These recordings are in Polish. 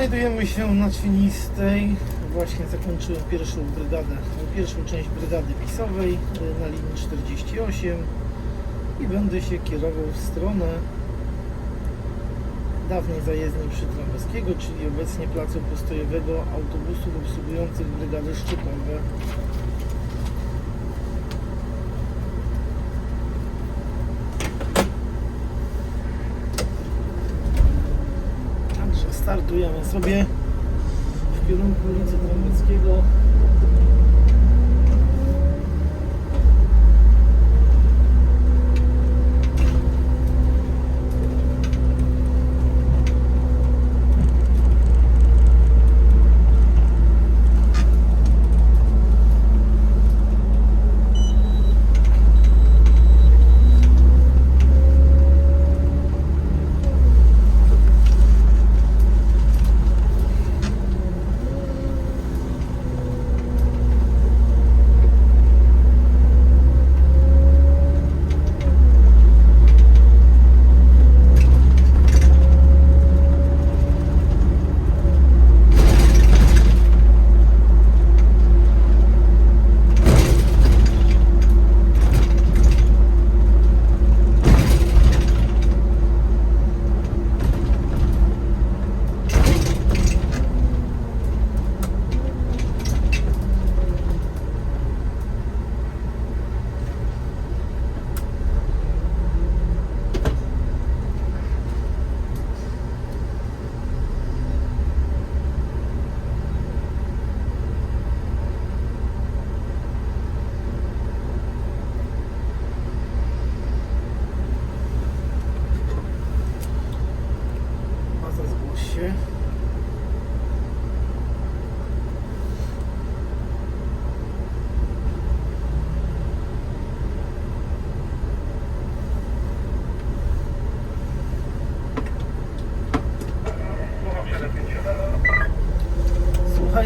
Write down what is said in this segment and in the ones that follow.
Znajdujemy się na Świnistej. Właśnie zakończyłem pierwszą brygadę, pierwszą część brygady pisowej y, na linii 48 i będę się kierował w stronę dawnej zajezdni przy Trąbowskiego, czyli obecnie placu postojowego autobusów obsługujących brygady szczytowe. Także startujemy sobie w kierunku ulicy Trąbowskiego.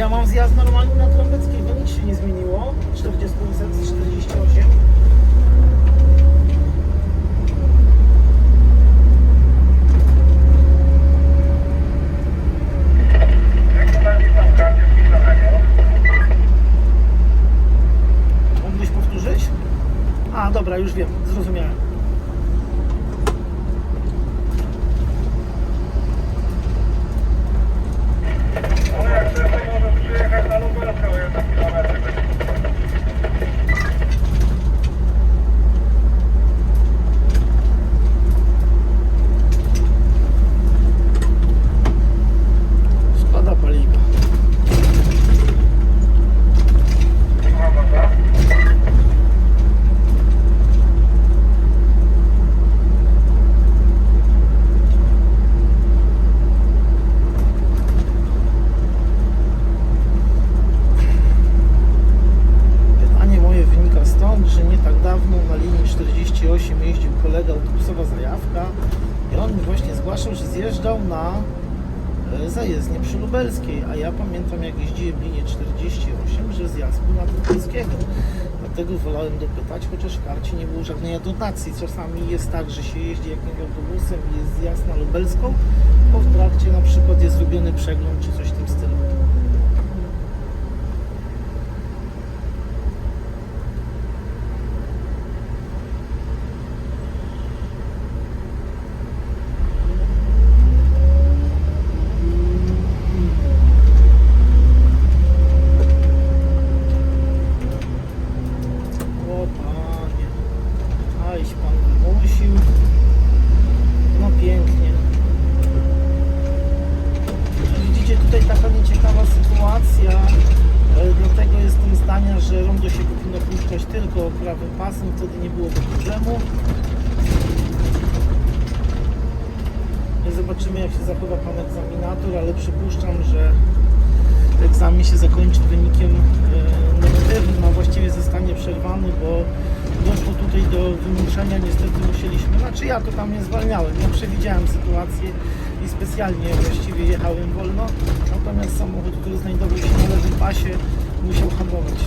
Ja mam zjazd normalnie na Trąbeckiego, nic się nie zmieniło. 40 48. Mógłbyś powtórzyć? A, dobra, już wiem, zrozumiałem. No jak chcesz, to możesz przyjechać na Lubelską, jeden kilometr będzie. Szkoda paliwa. Słucham bardzo. Pytanie moje wynika stąd, że nie tak dawno na linii 48 jeździł kolega autobusowa zajawka i on mi właśnie zgłaszał, że zjeżdżał na e, zajezdnię przy Lubelskiej, a ja pamiętam jak jeździłem linię 48, że zjazd na Lubelskiego. Dlatego wolałem dopytać, chociaż w karcie nie było żadnej adnotacji. Czasami jest tak, że się jeździ jakimś autobusem i jest zjazd na Lubelską, bo w trakcie na przykład jest zrobiony przegląd czy coś w tym stylu. ciekawa sytuacja. E, dlatego jestem zdania, że rondo się powinno puszczać tylko prawym pasem, no wtedy nie byłoby problemu. Zobaczymy jak się zachowa pan egzaminator, ale przypuszczam, że egzamin się zakończy wynikiem e, negatywnym, a właściwie zostanie przerwany, bo doszło tutaj do wymuszenia, niestety musieliśmy, znaczy ja to tam nie zwalniałem, ja przewidziałem sytuację i specjalnie właściwie jechałem wolno, natomiast samochód, który znajdował się na lewym pasie, musiał hamować.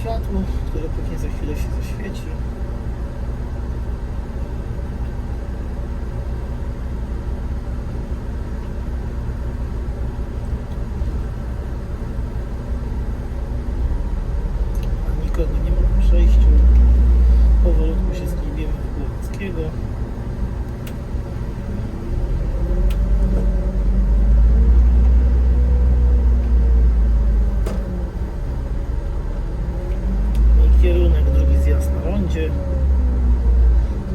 Światło, które pewnie za chwilę się zaświeci. A Nikogo nie ma na przejściu. Powolutku się sklibiemy w Głowickiego. i kierunek, drugi zjazd na rondzie.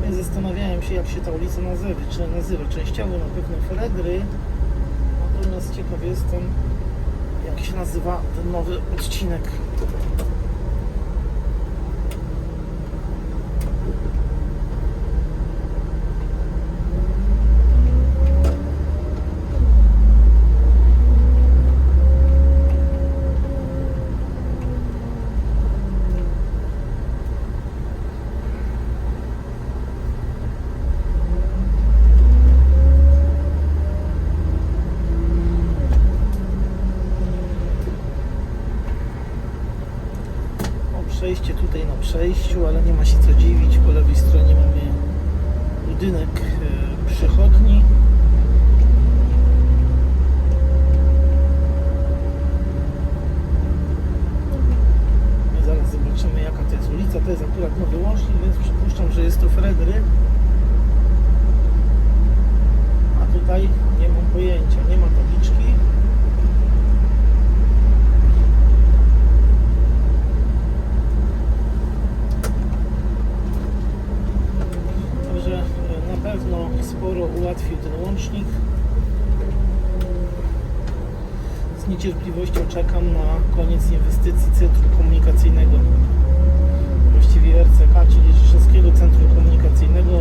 Ja zastanawiałem się, jak się ta ulica nazywa, czy nazywa. Częściowo na pewno Fredry, natomiast ciekaw jestem, jak się nazywa ten nowy odcinek. Ale nie ma się co dziwić. Po lewej stronie mamy budynek e, przychodni. I zaraz zobaczymy jaka to jest ulica. To jest akurat nowy łącznik, więc przypuszczam, że jest to Fredry. A tutaj nie mam pojęcia, nie ma tabliczki. Także e, na pewno sporo ułatwił ten łącznik. Z niecierpliwością czekam na koniec inwestycji centrum komunikacyjnego. Właściwie RCK, czyli Rzeszowskiego Centrum Komunikacyjnego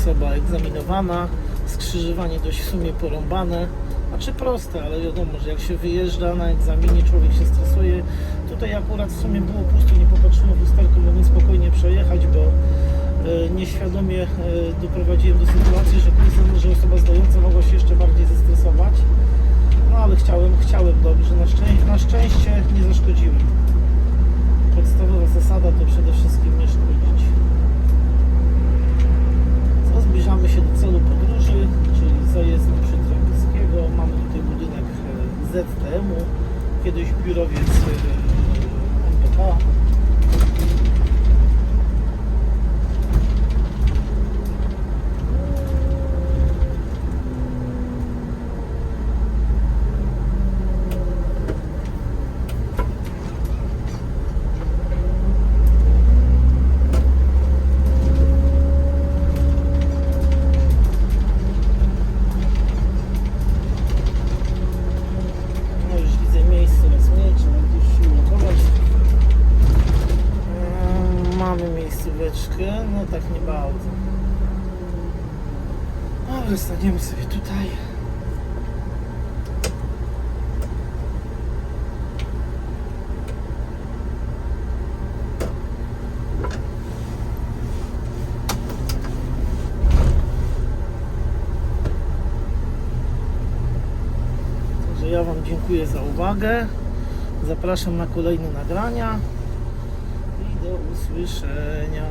osoba egzaminowana, skrzyżowanie dość w sumie porąbane, znaczy proste, ale wiadomo, że jak się wyjeżdża na egzaminie, człowiek się stresuje. Tutaj akurat w sumie było pusto, nie popatrzyłem w lusterko, mogłem spokojnie przejechać, bo e, nieświadomie e, doprowadziłem do sytuacji, że, że osoba zdająca Mamy miejscóweczkę, no tak nie bardzo. Dobra, staniemy sobie tutaj. Także ja Wam dziękuję za uwagę. Zapraszam na kolejne nagrania do usłyszenia.